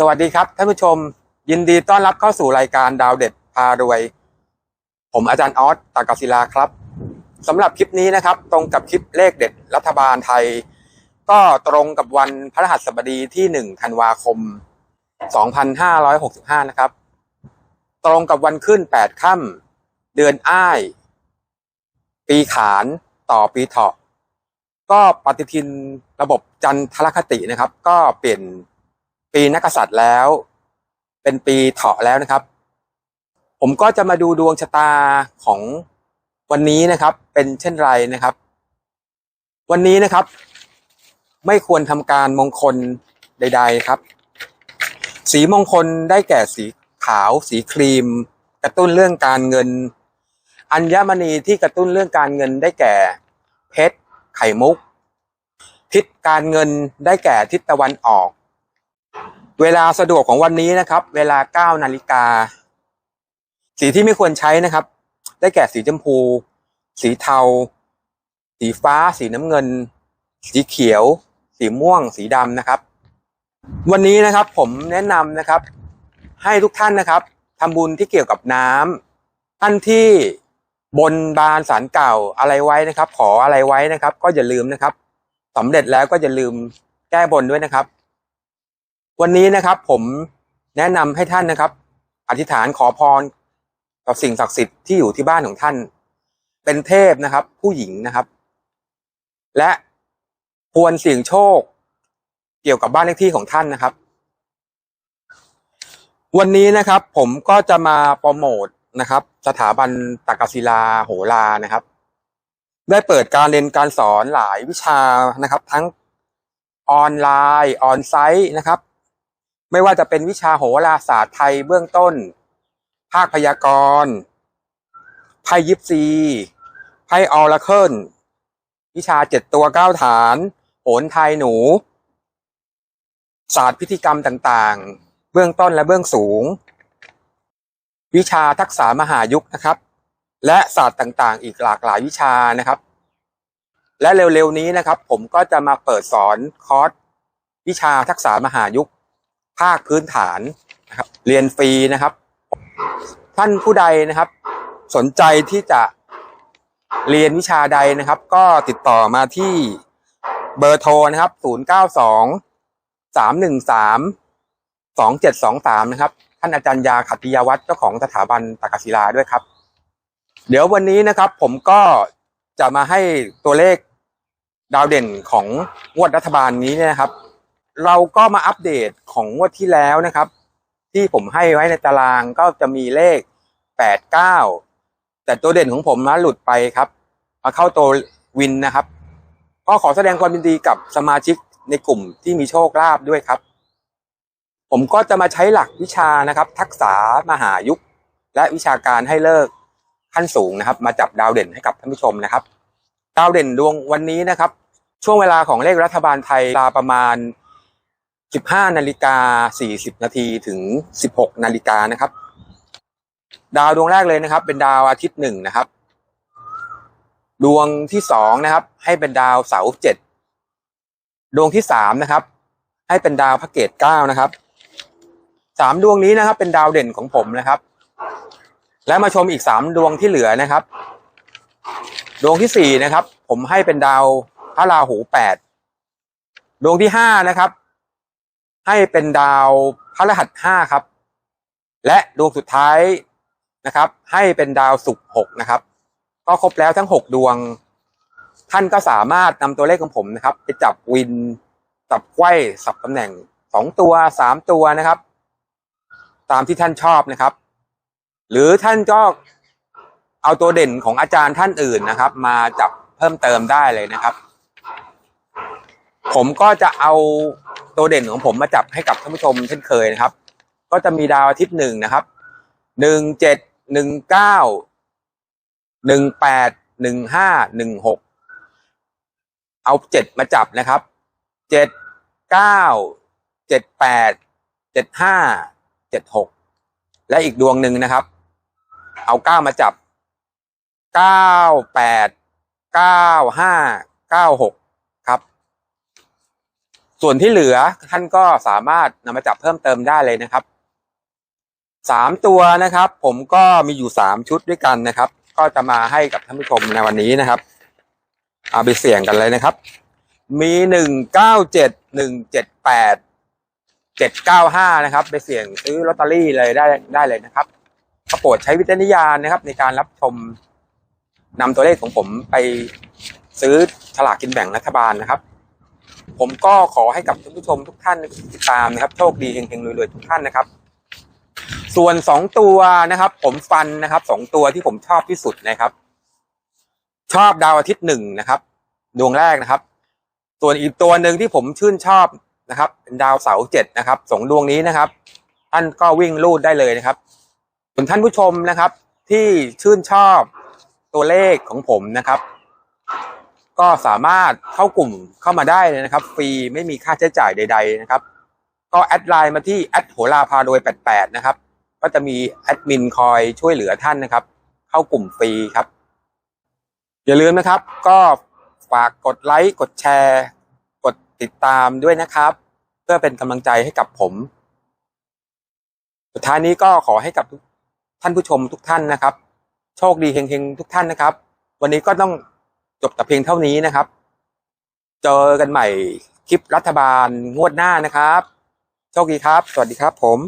สวัสดีครับท่านผู้ชม ยินดีต้อนรับเข้าสู่รายการดาวเด็ดพารวย ผมอาจารย์ออสตากศิลาครับสำหรับคลิปนี้นะครับ ตรงกับคลิปเลขเด็ดรัฐบาลไทย ก็ตรงกับวันพฤหัสบดีที่1ธันวาคม 2565 นะครับ ตรงกับวันขึ้น 8 ค่ำเดือนอ้าย ปีขานต่อปีเถาะก็ปฏิทินระบบจันทรคตินะครับ ก็เปลี่ยน ปีนักษัตริย์แล้ว เป็นปีเถาะแล้วนะครับ ผมก็จะมาดูดวงชะตาของวันนี้นะครับ เป็นเช่นไรนะครับ วันนี้นะครับ ไม่ควรทำการมงคลใด ๆครับ สีมงคลได้แก่สีขาว สีครีม กระตุ้นเรื่องการเงิน อัญมณีที่กระตุ้นเรื่องการเงินได้แก่ เพชร ไข่มุก ทิศการเงินได้แก่ทิศตะวันออก เวลาสะดวกของวันนี้นะครับ เวลา9นาฬิกา สีที่ไม่ควรใช้นะครับ ได้แก่สีชมพู สีเทา สีฟ้า สีน้ำเงิน สีเขียว สีม่วง สีดำนะครับ วันนี้นะครับผมแนะนำนะครับ ให้ทุกท่านนะครับทำบุญที่เกี่ยวกับน้ำท่านที่บนบานสารเก่าอะไรไว้นะครับ ขออะไรไว้นะครับ ก็อย่าลืมนะครับสำเร็จแล้วก็อย่าลืมแก้บนด้วยนะครับ วันนี้นะครับผมแนะนำให้ท่านนะครับ อธิษฐานขอพรกับสิ่งศักดิ์สิทธิ์ที่อยู่ที่บ้านของท่าน เป็นเทพนะครับ ผู้หญิงนะครับ และควรเสี่ยงโชค เกี่ยวกับบ้านเลขที่ของท่านนะครับ วันนี้นะครับ ผมก็จะมาโปรโมทนะครับ สถาบันตักกศิลาโหรานะครับ ได้เปิดการเรียนการสอนหลายวิชานะครับ ทั้งออนไลน์ ออนไซต์นะครับ ไม่ว่าจะเป็นวิชาโหราศาสตร์ไทยเบื้องต้น ภาคพยากรณ์ไพ่ยิปซีไพ่ออราเคิลวิชาเจ็ดตัวเก้าฐานโหนไทยหนู ศาสตร์พิธีกรรมต่างๆ เบื้องต้นและเบื้องสูง วิชาทักษะมหายุคนะครับ และศาสตร์ต่างๆ อีกหลากหลายวิชานะครับ และเร็วๆนี้นะครับ ผมก็จะมาเปิดสอนคอร์สวิชาทักษะมหายุค ภาคพื้นฐานนะครับ เรียนฟรีนะครับ ท่านผู้ใดนะครับ สนใจที่จะเรียนวิชาใดนะครับ ก็ติดต่อมาที่เบอร์โทรนะครับ 092 313 2723 นะครับ ท่านอาจารย์ยาขัตติยาวัฒน์เจ้าของสถาบันตากศิลาด้วยครับ เดี๋ยววันนี้นะครับ ผมก็จะมาให้ตัวเลขดาวเด่นของงวดรัฐบาลนี้เนี่ยนะครับ เราก็มาอัปเดตของงวดที่แล้วนะครับ ที่ผมให้ไว้ในตารางก็จะมีเลข89แต่ตัวเด่นของผมนะหลุดไปครับ มาเข้าตัววินนะครับ ก็ขอแสดงความยินดีกับสมาชิกในกลุ่มที่มีโชคลาภด้วยครับ ผมก็จะมาใช้หลักวิชานะครับ ทักษะมหายุค และวิชาการให้เลิกขั้นสูงนะครับ มาจับดาวเด่นให้กับท่านผู้ชมนะครับ ดาวเด่นดวงวันนี้นะครับ ช่วงเวลาของเลขรัฐบาลไทยลาประมาณ 15 นาฬิกา 40 นาทีถึง 16 นาฬิกานะครับ ดาวดวงแรกเลยนะครับ เป็นดาวอาทิตย์หนึ่งนะครับ ดวงที่สองนะครับ ให้เป็นดาวเสาร์เจ็ดดวงที่สามนะครับ ให้เป็นดาวพระเกตเก้านะครับสามดวงนี้นะครับ เป็นดาวเด่นของผมนะครับ และมาชมอีกสามดวงที่เหลือนะครับ ดวงที่สี่นะครับ ผมให้เป็นดาวพระราหูแปดดวงที่ห้านะครับ ให้เป็นดาวพระรหัสห้าครับ และดวงสุดท้ายนะครับ ให้เป็นดาวศุกร์หกนะครับ ก็ครบแล้วทั้งหกดวง ท่านก็สามารถนำตัวเลขของผมนะครับ ไปจับวินจับไขว้สับตำแหน่งสองตัวสามตัวนะครับ ตามที่ท่านชอบนะครับ หรือท่านก็เอาตัวเด่นของอาจารย์ท่านอื่นนะครับ มาจับเพิ่มเติมได้เลยนะครับ ผมก็จะเอา ตัวเด่นของผมมาจับให้กับท่านผู้ชมเช่นเคยนะครับ ก็จะมีดาวอาทิตย์หนึ่งนะครับหนึ่งเจ็ดหนึ่งเก้าหนึ่งแปดหนึ่งห้าหนึ่งหกเอาเจ็ดมาจับนะครับเจ็ดเก้าเจ็ดแปดเจ็ดห้าเจ็ดหกและอีกดวงหนึ่งนะครับ เอาเก้ามาจับเก้าแปดเก้าห้าเก้าหก ส่วนที่เหลือท่านก็สามารถนำมาจับเพิ่มเติมได้เลยนะครับสามตัวนะครับ ผมก็มีอยู่สามชุดด้วยกันนะครับ ก็จะมาให้กับท่านผู้ชมในวันนี้นะครับ เอาไปเสี่ยงกันเลยนะครับ มีหนึ่งเก้าเจ็ดหนึ่งเจ็ดแปดเจ็ดเก้าห้านะครับ ไปเสี่ยงซื้อลอตเตอรี่เลยได้ได้เลยนะครับก็โปรดใช้วิจารณญาณนะครับ ในการรับชมนำตัวเลขของผมไปซื้อฉลากกินแบ่งรัฐบาลนะครับ ผมก็ขอให้กับท่านผู้ชมทุกท่านติดตามนะครับ โชคดีเฮงๆรวยๆทุกท่านนะครับ ส่วนสองตัวนะครับ ผมฟันนะครับสองตัวที่ผมชอบที่สุดนะครับ ชอบดาวอาทิตย์หนึ่งนะครับ ดวงแรกนะครับ ส่วนอีกตัวหนึ่งที่ผมชื่นชอบนะครับเป็นดาวเสาร์เจ็ดนะครับสองดวงนี้นะครับ ท่านก็วิ่งลูดได้เลยนะครับส่วนท่านผู้ชมนะครับ ที่ชื่นชอบตัวเลขของผมนะครับ ก็สามารถเข้ากลุ่มเข้ามาได้เลยนะครับ ฟรีไม่มีค่าใช้จ่ายใด ๆ นะครับ ก็แอดไลน์มาที่แอดโหราพาโดย88นะครับ ก็จะมีแอดมินคอยช่วยเหลือท่านนะครับ เข้ากลุ่มฟรีครับ อย่าลืมนะครับ ก็ฝากกดไลค์กดแชร์ กดติดตามด้วยนะครับ เพื่อเป็นกำลังใจให้กับผม สุดท้ายนี้ก็ขอให้กับท่านผู้ชมทุกท่านนะครับ โชคดีเฮงๆทุกท่านนะครับ วันนี้ก็ต้อง จบแต่เพียงเท่านี้นะครับ เจอกันใหม่คลิปรัฐบาลงวดหน้านะครับ โชคดีครับ สวัสดีครับผม